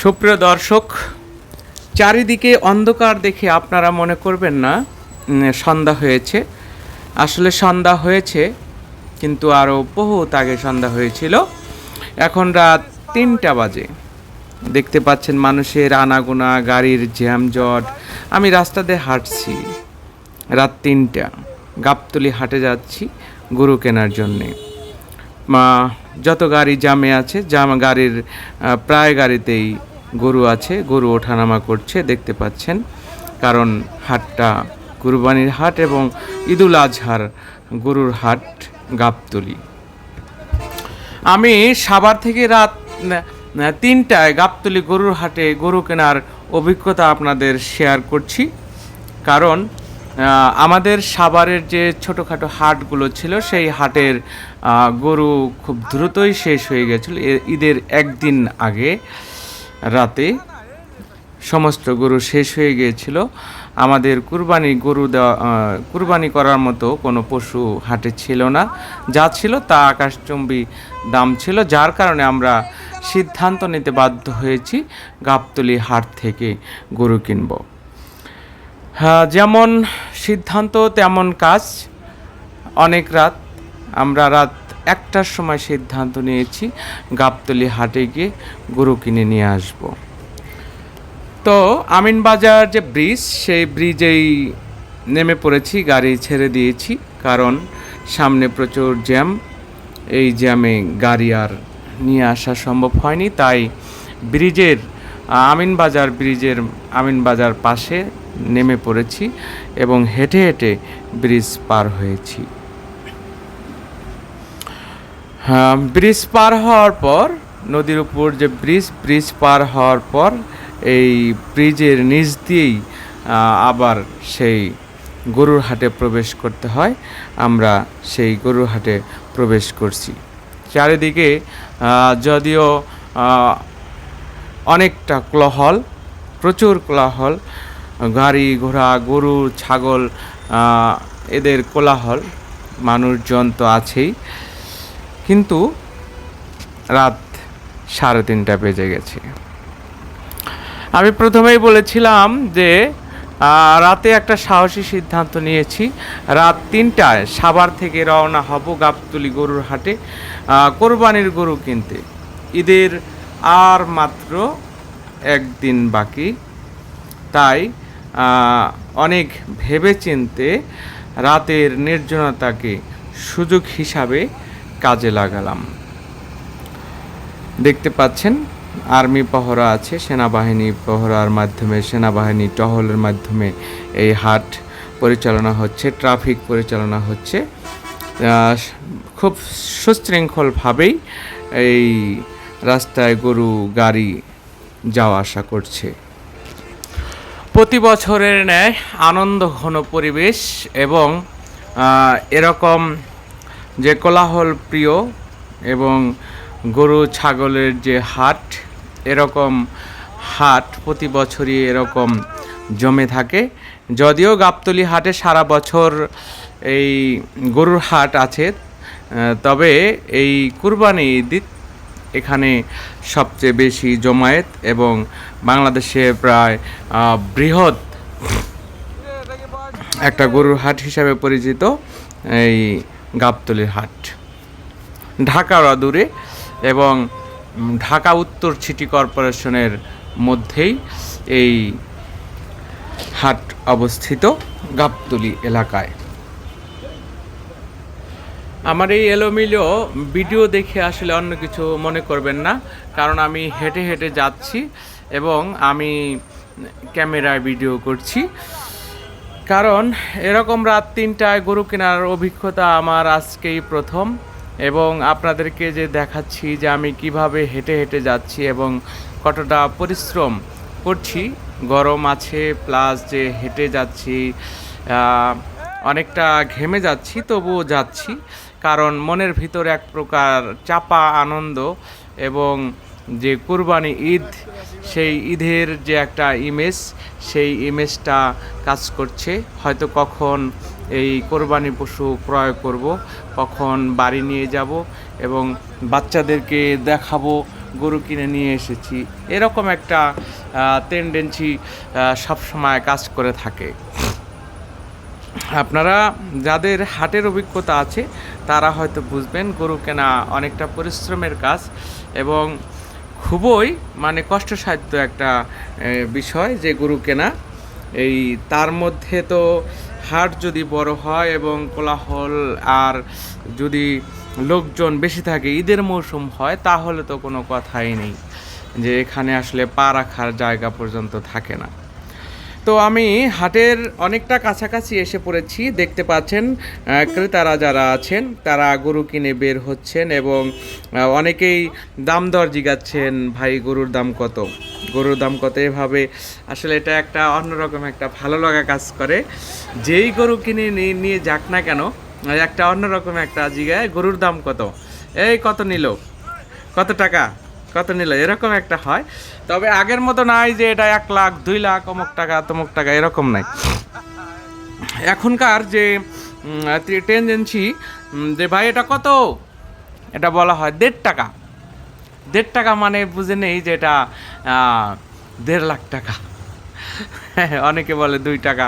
সুপ্রিয় দর্শক, চারিদিকে অন্ধকার দেখে আপনারা মনে করবেন না সন্ধ্যা হয়েছে। আসলে সন্ধ্যা হয়েছে, কিন্তু আরও বহুত আগে সন্ধ্যা হয়েছিল। এখন রাত তিনটা বাজে। দেখতে পাচ্ছেন মানুষের আনাগোনা, গাড়ির জ্যামজট। আমি রাস্তা দিয়ে হাঁটছি। রাত তিনটা। গাবতলি হাটে যাচ্ছি গরু কেনার জন্যে। যত গাড়ি জামে আছে জাম গাড়ির প্রায় গাড়িতেই গরু আছে, গরু ওঠানামা করছে, দেখতে পাচ্ছেন। কারণ হাটটা কুরবানির হাট এবং ঈদুল আজহার গরুর হাট গাবতলি। আমি সাভার থেকে রাত তিনটায় গাবতলি গরুর হাটে গরু কেনার অভিজ্ঞতা আপনাদের শেয়ার করছি। কারণ আমাদের সাভারের যে ছোটোখাটো হাটগুলো ছিল, সেই হাটের গরু খুব দ্রুতই শেষ হয়ে গেছিল। ঈদের একদিন আগে। রাতে সমস্ত গরু শেষ হয়ে গিয়েছিল। আমাদের কুরবানি গরু দেওয়া কুরবানি করার মতো কোনো পশু হাটে ছিল না। যা ছিল তা আকাশচুম্বী দাম ছিল, যার কারণে আমরা সিদ্ধান্ত নিতে বাধ্য হয়েছি গাবতলি হাট থেকে গরু কিনব। হ্যাঁ যেমন সিদ্ধান্ত, তেমন কাজ। অনেক রাত আমরা রাত একটার সময় সিদ্ধান্ত নিয়েছি গাবতলি হাটে গিয়ে গরু কিনে নিয়ে আসব। তো আমিনবাজার যে ব্রিজ, সেই ব্রিজেই নেমে পড়েছি, গাড়ি ছেড়ে দিয়েছি, কারণ সামনে প্রচুর জ্যাম। এই জ্যামে গাড়ি আর নিয়ে আসা সম্ভব হয়নি, তাই ব্রিজের, আমিনবাজার ব্রিজের আমিনবাজার পাশে নেমে পড়েছি এবং হেঁটে হেঁটে ব্রিজ পার হয়েছি। হ্যাঁ ব্রিজ পার হওয়ার পর, নদীর উপর যে ব্রিজ ব্রিজ পার হওয়ার পর এই ব্রিজের নিচ দিয়েই আবার সেই গরুর হাটে প্রবেশ করতে হয়। আমরা সেই গরুর হাটে প্রবেশ করছি। চারিদিকে যদিও অনেকটা কোলাহল, প্রচুর কোলাহল, গাড়ি ঘোড়া, গরু, ছাগল এদের কোলাহল, মানুষজন তো আছেই। কিন্তু রাত সাড়ে তিনটা বেজে গেছে। আমি প্রথমেই বলেছিলাম যে রাতে একটা সাহসী সিদ্ধান্ত নিয়েছি। রাত তিনটায় সাভার থেকে রওনা হব গাবতুলি গরুর হাটে কোরবানির গরু কিনতে। ঈদের আর মাত্র একদিন বাকি। তাই অনেক ভেবেচিন্তে রাতের নির্জনতাকে সুযোগ হিসাবে কাজে লাগালাম। দেখতে পাচ্ছেন, আর্মি পহরা আছে, সেনাবাহিনী পহরার মাধ্যমে, সেনাবাহিনী টহলের মাধ্যমে এই হাট পরিচালনা হচ্ছে, ট্রাফিক পরিচালনা হচ্ছে। খুব সুশৃঙ্খলভাবেই এই রাস্তায় গরু, গাড়ি যাওয়া আসা করছে। প্রতি বছরের ন্যায় আনন্দ ঘন পরিবেশ এবং এরকম যে কোলাহল প্রিয় এবং গরু ছাগলের যে হাট, এরকম হাট প্রতি বছরই এরকম জমে থাকে। যদিও গাবতলি হাটে সারা বছর এই গরুর হাট আছে তবে এই কুরবানি ঈদ এখানে সবচেয়ে বেশি জমায়েত এবং বাংলাদেশে প্রায় বৃহৎ একটা গরুর হাট হিসাবে পরিচিত এই গাবতলির হাট। ঢাকার অদূরে এবং ঢাকা উত্তর সিটি কর্পোরেশনের মধ্যেই এই হাট অবস্থিত গাবতলি এলাকায়। আমার এই এলোমিলো ভিডিও দেখে আসলে অন্য কিছু মনে করবেন না, কারণ আমি হেঁটে হেঁটে যাচ্ছি এবং আমি ক্যামেরায় ভিডিও করছি। কারণ এরকম রাত তিনটায় গরু কেনার অভিজ্ঞতা আমার আজকেই প্রথম এবং আপনাদেরকে যে দেখাচ্ছি যে আমি কীভাবে হেঁটে হেঁটে যাচ্ছি এবং কতটা পরিশ্রম করছি, গরম আছে প্লাস যে হেঁটে যাচ্ছি অনেকটা ঘেমে যাচ্ছি, তবুও যাচ্ছি। কারণ মনের ভিতরে এক প্রকার চাপা আনন্দ এবং যে কুরবানি ঈদ, সেই ঈদের যে একটা ইমেজ, সেই ইমেজটা কাজ করছে। হয়তো কখন এই কোরবানি পশু ক্রয় করব, কখন বাড়ি নিয়ে যাব এবং বাচ্চাদেরকে দেখাবো, গরু কিনে নিয়ে এসেছি। এরকম একটা টেন্ডেন্সি সবসময় কাজ করে থাকে। আপনারা যাদের হাটের অভিজ্ঞতা আছে, তারা হয়তো বুঝবেন গরু কেনা অনেকটা পরিশ্রমের কাজ এবং খুবই মানে কষ্টসাধ্য একটা বিষয় যে গরু কেনা। এই তার মধ্যে তো হাট যদি বড় হয় এবং কোলাহল আর যদি লোকজন বেশি থাকে, ঈদের মৌসুম হয়, তাহলে তো কোনো কথাই নেই যে এখানে আসলে পা রাখার জায়গা পর্যন্ত থাকে না। তো আমি হাটের অনেকটা কাছাকাছি এসে পড়েছি। দেখতে পাচ্ছেন ক্রেতারা যারা আছেন, তারা গরু কিনে বের হচ্ছেন এবং অনেকেই দাম দর জিগাচ্ছেন, ভাই, গরুর দাম কত? গরুর দাম কত? এভাবে আসলে এটা একটা অন্যরকম একটা ভালো লাগা কাজ করে। যেই গরু কিনে নিয়ে যাক না কেন, একটা অন্যরকম একটা জিগায়, গরুর দাম কত? এই, কত নিল? কত টাকা? কত নিল? এরকম একটা হয়। তবে আগের মতো নাই যে এটা এক লাখ, দুই লাখ, অমুক টাকা, তমুক টাকা, এরকম নাই। এখনকার যে টেন্ডেন্সি যে ভাই এটা কত? এটা বলা হয় দেড় টাকা। দেড় টাকা মানে বুঝে নেই যে এটা দেড় লাখ টাকা। অনেকে বলে দুই টাকা,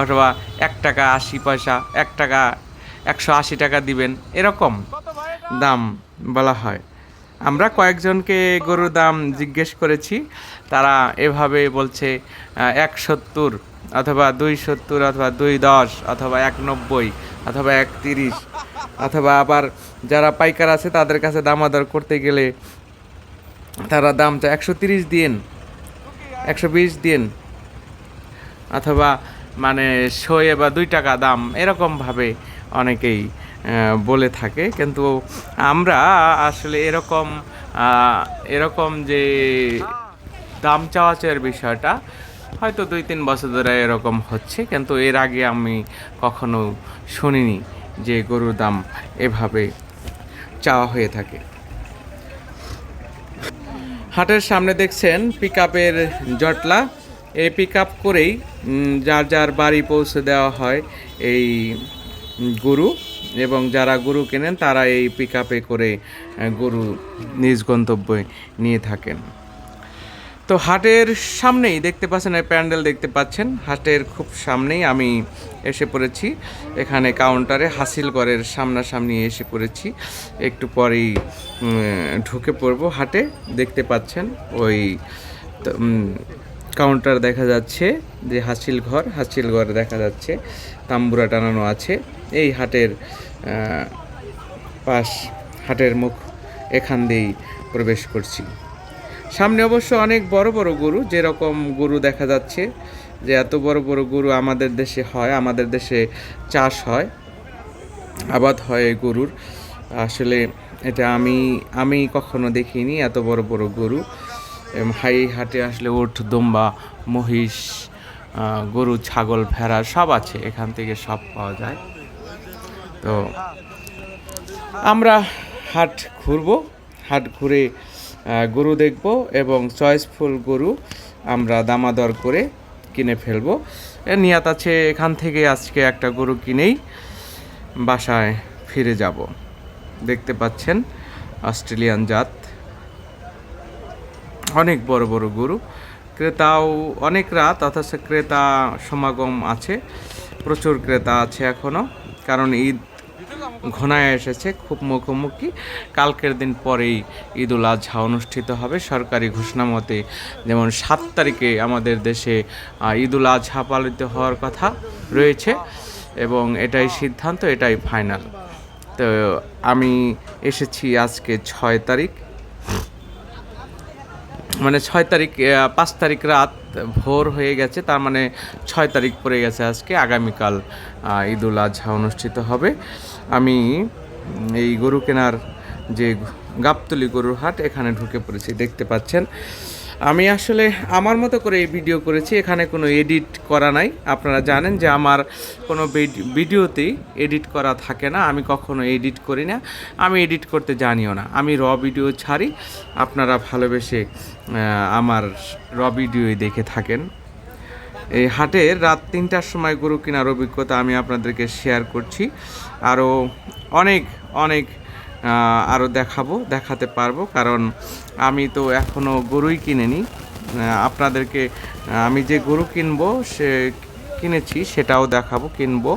অথবা এক টাকা আশি পয়সা, এক টাকা একশো আশি টাকা দিবেন, এরকম দাম বলা হয়। আমরা কয়েকজনকে গরুর দাম জিজ্ঞেস করেছি। তারা এভাবে বলছে এক সত্তর অথবা দুই সত্তর অথবা দুই দশ অথবা এক নব্বই অথবা এক তিরিশ অথবা আবার যারা পাইকার আছে তাদের কাছে দামাদর করতে গেলে তারা দাম চায় একশো তিরিশ দিন একশো বিশ দিন অথবা মানে শয়ে বা দুই টাকা দাম, এরকমভাবে অনেকেই বলে থাকে। কিন্তু আমরা আসলে এরকম এরকম যে দাম চাওয়াচের বিষয়টা হয়তো দুই তিন বছর ধরে এরকম হচ্ছে। কিন্তু এর আগে আমি কখনো শুনিনি যে গরুর দাম এভাবে চাওয়া হয়ে থাকে। হাটের সামনে দেখছেন পিক আপের জটলা। এই পিক আপ করেই যার যার বাড়ি পৌঁছে দেওয়া হয় এই গরু এবং যারা গরু কেনেন, তারা এই পিক আপে করে গরু নিজ গন্তব্যে নিয়ে থাকেন। তো হাটের সামনেই দেখতে পাচ্ছেন প্যান্ডেল দেখতে পাচ্ছেন, হাটের খুব সামনেই আমি এসে পড়েছি। এখানে কাউন্টারে হাসিলগড়ের সামনাসামনি এসে পড়েছি। একটু পরেই ঢুকে পড়ব হাটে। দেখতে পাচ্ছেন, ওই কাউন্টার দেখা যাচ্ছে, যে হাসিল ঘর হাসিল ঘর দেখা যাচ্ছে, তাম্বুরা টানানো আছে। এই হাটের পাশ, হাটের মুখ এখান দিয়েই প্রবেশ করছি। সামনে অবশ্য অনেক বড় বড় গরু, যেরকম গরু দেখা যাচ্ছে যে এত বড় বড় গরু আমাদের দেশে হয়, আমাদের দেশে চাষ হয়, আবাদ হয় গরুর। আসলে এটা আমি আমি কখনো দেখিনি এত বড় বড় গরু। হাই হাটে আসলে ওঠ দম্বা, মহিষ গরু, ছাগল, ভেড়া সব আছে, এখান থেকে সব পাওয়া যায়। তো আমরা হাট ঘুরবো, হাট ঘুরে গরু দেখব এবং চয়েসফুল গরু আমরা দামাদর করে কিনে ফেলব। নিয়াত আছে এখান থেকে আজকে একটা গরু কিনেই বাসায় ফিরে যাব। দেখতে পাচ্ছেন অস্ট্রেলিয়ান জাত। অনেক বড় বড় গরু। ক্রেতাও অনেক রাত, অথচ ক্রেতা সমাগম আছে। প্রচুর ক্রেতা আছে এখনও কারণ ঈদ ঘনায় এসেছে, খুব মুখোমুখি। কালকের দিন পরেই ঈদ উল আজহা অনুষ্ঠিত হবে। সরকারি ঘোষণা মতে যেমন সাত তারিখে আমাদের দেশে ঈদ উল আজহা পালিত হওয়ার কথা রয়েছে এবং এটাই সিদ্ধান্ত, এটাই ফাইনাল। তো আমি এসেছি আজকে ছয় তারিখ। মানে ছয় তারিখ পাঁচ তারিখ রাত ভোর হয়ে গেছে, তার মানে ছয় তারিখ পড়ে গেছে আজকে, আগামীকাল ঈদুল আজহা অনুষ্ঠিত হবে। আমি এই গরু কেনার যে গাবতলি গরুর হাট, এখানে ঢুকে পড়েছি, দেখতে পাচ্ছেন। আমি আসলে আমার মতো করে এই ভিডিও করেছি, এখানে কোনো এডিট করা নাই। আপনারা জানেন যে আমার কোনো ভিড- ভিডিওতেই এডিট করা থাকে না, আমি কখনো এডিট করি না, আমি এডিট করতে জানিও না। আমি র ভিডিও ছাড়ি, আপনারা ভালোবেসে আমার র ভিডিওই দেখে থাকেন। এই হাটে রাত তিনটার সময় গরু কেনার অভিজ্ঞতা আমি আপনাদেরকে শেয়ার করছি। আরও অনেক অনেক আরও দেখাবো দেখাতে পারব। কারণ আমি তো এখনও গরুই কিনিনি। আপনাদেরকে আমি যে গরু কিনবো সে কিনেছি সেটাও দেখাবো কিনবো।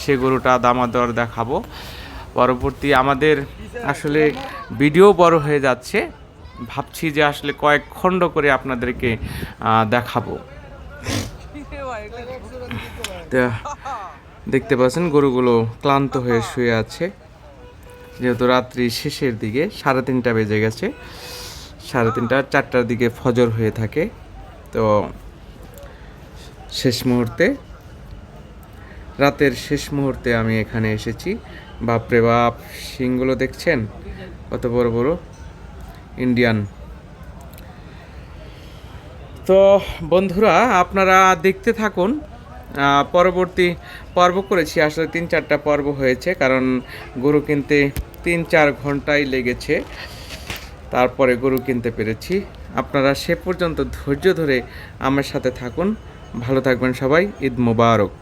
সে গরুটা দামাদর দেখাবো। পরবর্তী আমাদের আসলে ভিডিও বড় হয়ে যাচ্ছে। ভাবছি যে আসলে কয়েক খণ্ড করে আপনাদেরকে দেখাবো। দেখতে পাচ্ছেন গরুগুলো ক্লান্ত হয়ে শুয়ে আছে। যেহেতু রাত্রি শেষের দিকে সাড়ে তিনটা বেজে গেছে, সাড়ে তিনটা, চারটার দিকে ফজর হয়ে থাকে। তো শেষ মুহূর্তে, রাতের শেষ মুহূর্তে আমি এখানে এসেছি। বাপরে বাপ শিংগুলো দেখছেন? কত বড় বড় ইন্ডিয়ান তো বন্ধুরা, আপনারা দেখতে থাকুন পরবর্তী পর্ব করেছি। আসলে তিন চারটা পর্ব হয়েছে, কারণ গরু কিনতে তিন চার ঘন্টাই লেগেছে। তারপরে গরু কিনতে পেরেছি। আপনারা সে পর্যন্ত ধৈর্য ধরে আমার সাথে থাকুন। ভালো থাকবেন সবাই। ঈদ মুবারক।